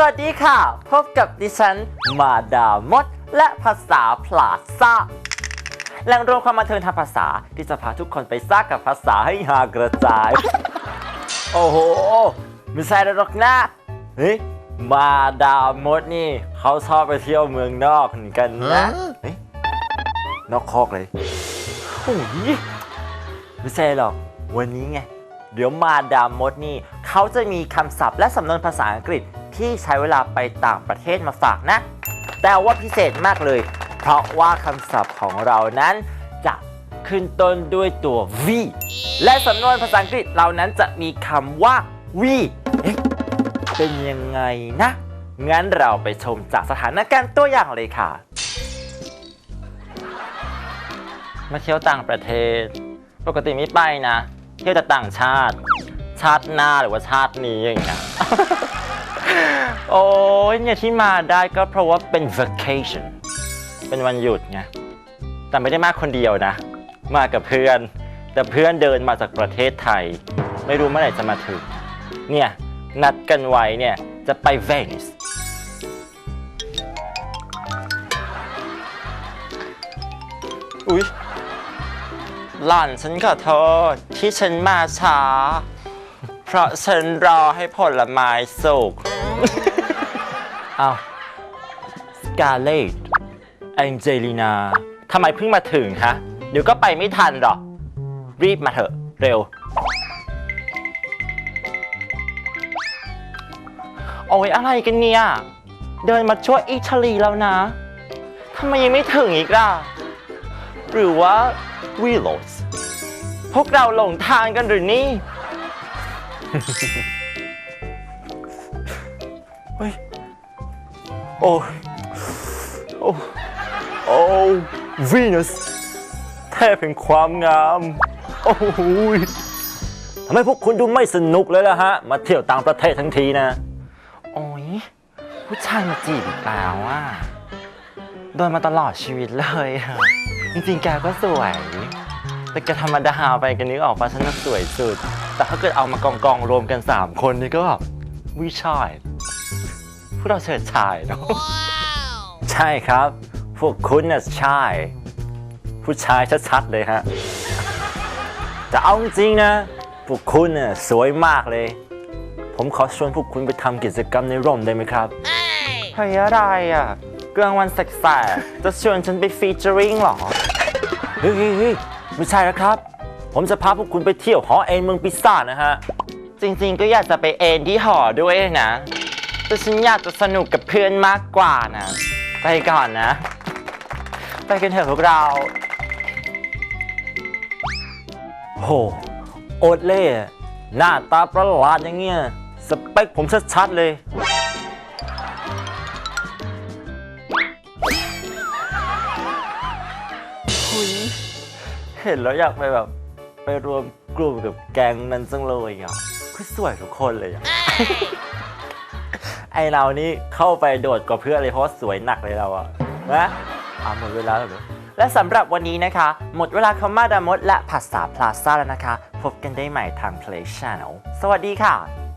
สวัสดีค่ะ พบกับดิฉันมาดามด และภาษาพลาซ่าแหล่งรวมความบันเทิงทางภาษา ที่จะพาทุกคนไปซ่ากับภาษาให้หากระจาย โอ้โหไม่ใช่แล้วหรอกนะเฮ้ยมาดามดนี่เขาชอบไปเที่ยวเมืองนอกเหมือนกันนะเฮ้ยนอกคอกเลยโอ้ยไม่ใช่หรอก วันนี้ไงเดี๋ยวมาดามมดนี่เขาจะมีคำศัพท์และสำนวนภาษาอังกฤษ ที่ใช้เวลาไปต่างประเทศมาฝากนะ แต่ว่าพิเศษมากเลย เพราะว่าคำศัพท์ของเรานั้นจะขึ้นต้นด้วยตัว v และสำนวนภาษาอังกฤษเรานั้นจะมีคำว่า we เอ๊ะเป็นยังไงนะ งั้นเราไปชมจากสถานการณ์ตัวอย่างเลยค่ะ มาเที่ยวต่างประเทศ ปกติไม่ไปนะ เที่ยวแต่ต่างชาติ ชาติหน้าหรือว่าชาตินี้อย่างเงี้ย โอ้ยเนี่ยที่มาได้ก็เพราะว่าเป็น vacation เป็นวันหยุดไง แต่ไม่ได้มาคนเดียวนะ มากับเพื่อน แต่เพื่อนเดินมาจากประเทศไทย ไม่รู้เมื่อไหร่จะมาถึง เนี่ย นัดกันไว้เนี่ย จะไปเวนิส อุ๊ยหล่อนฉันขอโทษที่ฉันมาช้า เพราะฉันรอให้ผลไม้สุก เอาสกาเลตแองเจลินาทำไมเพิ่งมาถึงฮะ เดี๋ยวก็ไปไม่ทันหรอก รีบมาเถอะ เร็ว โอ้ยอะไรกันเนี่ย เดินมาช่วยอิตาลีแล้วนะทำไมยังไม่ถึงอีกล่ะ หรือว่าวีโ s พวกเราหลงทางกันหรือนี่ เฮ้ย โอ้ โอ้ โอ้วีนัสเทพแห่งความงาม โอ้โหยทำไมพวกคุณดูไม่สนุกเลยล่ะฮะ มาเที่ยวต่างประเทศทั้งทีนะ โอ้ย ผู้ชายมาจีบอีกแล้วอะ โดนมาตลอดชีวิตเลยอะจริงๆ แกก็สวย แต่แกธรรมดาไปกันนึกออกปะฉันน่ะสวยสุด แต่ถ้าเกิดเอามากองกองๆรวมกัน 3 คนนี่ก็แบบวิชายพวกเราเฉิดชายเนาะใช่ครับ พวกคุณน่ะใช่ ผู้ชายชัดๆเลยฮะ แต่เอาจริงๆนะ พวกคุณน่ะสวยมากเลย ผมขอชวนพวกคุณไปทำกิจกรรมในร่มได้ไหมครับ เฮ้ยอะไรอะกลางวันแสกๆจะชวนฉันไปฟีเจอริงเหรอ เฮ้ยเฮ้ยเฮ้ย ไม่ใช่แล้วครับ ผมจะพาพวกคุณไปเที่ยวหอเอ็นเมืองพิซซ่านะฮะ จริงๆก็อยากจะไปเอ็นที่หอด้วยนะ แต่ฉันอยากจะสนุกกับเพื่อนมากกว่านะ ไปก่อนนะ ไปกันเถอะพวกเราโหโอดเล่ หน้าตาประหลาดอย่างเงี้ย สเปคผมชัดๆเลย หุย เห็นแล้วอยากไปแบบ ไปรวมกลุ่มกับแก๊งนั้นจังเลยอะคือสวยทุกคนเลยอะไอเรานี่เข้าไปโดดกว่าเพื่อนเลยเพราะว่าสวยหนักเลยเราอะนะอะหมดเวลาแล้วเหรอและสำหรับวันนี้นะคะ หมดเวลาคำมาดามดและภาษาพลาซ่าแล้วนะคะ พบกันได้ใหม่ทาง Play Channel สวัสดีค่ะ